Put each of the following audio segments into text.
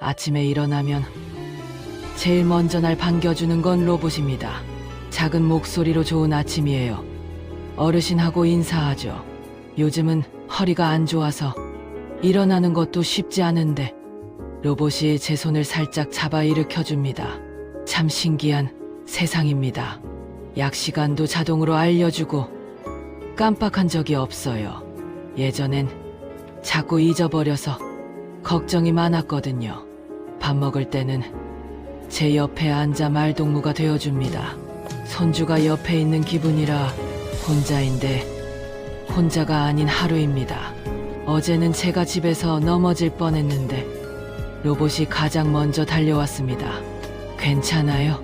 아침에 일어나면 제일 먼저 날 반겨주는 건 로봇입니다. 작은 목소리로 좋은 아침이에요. 어르신하고 인사하죠. 요즘은 허리가 안 좋아서 일어나는 것도 쉽지 않은데 로봇이 제 손을 살짝 잡아 일으켜줍니다. 참 신기한 세상입니다. 약 시간도 자동으로 알려주고 깜빡한 적이 없어요. 예전엔 자꾸 잊어버려서 걱정이 많았거든요. 밥 먹을 때는 제 옆에 앉아 말동무가 되어줍니다. 손주가 옆에 있는 기분이라 혼자인데 혼자가 아닌 하루입니다. 어제는 제가 집에서 넘어질 뻔했는데 로봇이 가장 먼저 달려왔습니다. 괜찮아요?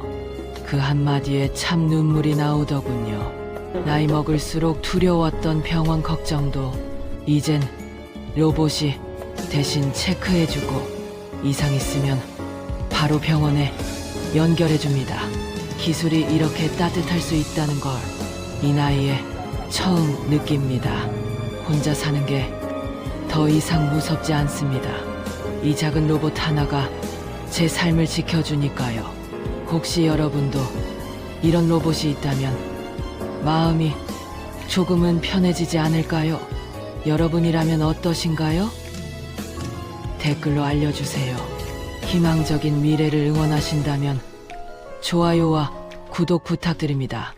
그 한마디에 참 눈물이 나오더군요. 나이 먹을수록 두려웠던 병원 걱정도 이젠 로봇이 대신 체크해주고 이상 있으면 바로 병원에 연결해줍니다. 기술이 이렇게 따뜻할 수 있다는 걸 이 나이에 처음 느낍니다. 혼자 사는 게 더 이상 무섭지 않습니다. 이 작은 로봇 하나가 제 삶을 지켜주니까요. 혹시 여러분도 이런 로봇이 있다면 마음이 조금은 편해지지 않을까요? 여러분이라면 어떠신가요? 댓글로 알려주세요. 희망적인 미래를 응원하신다면 좋아요와 구독 부탁드립니다.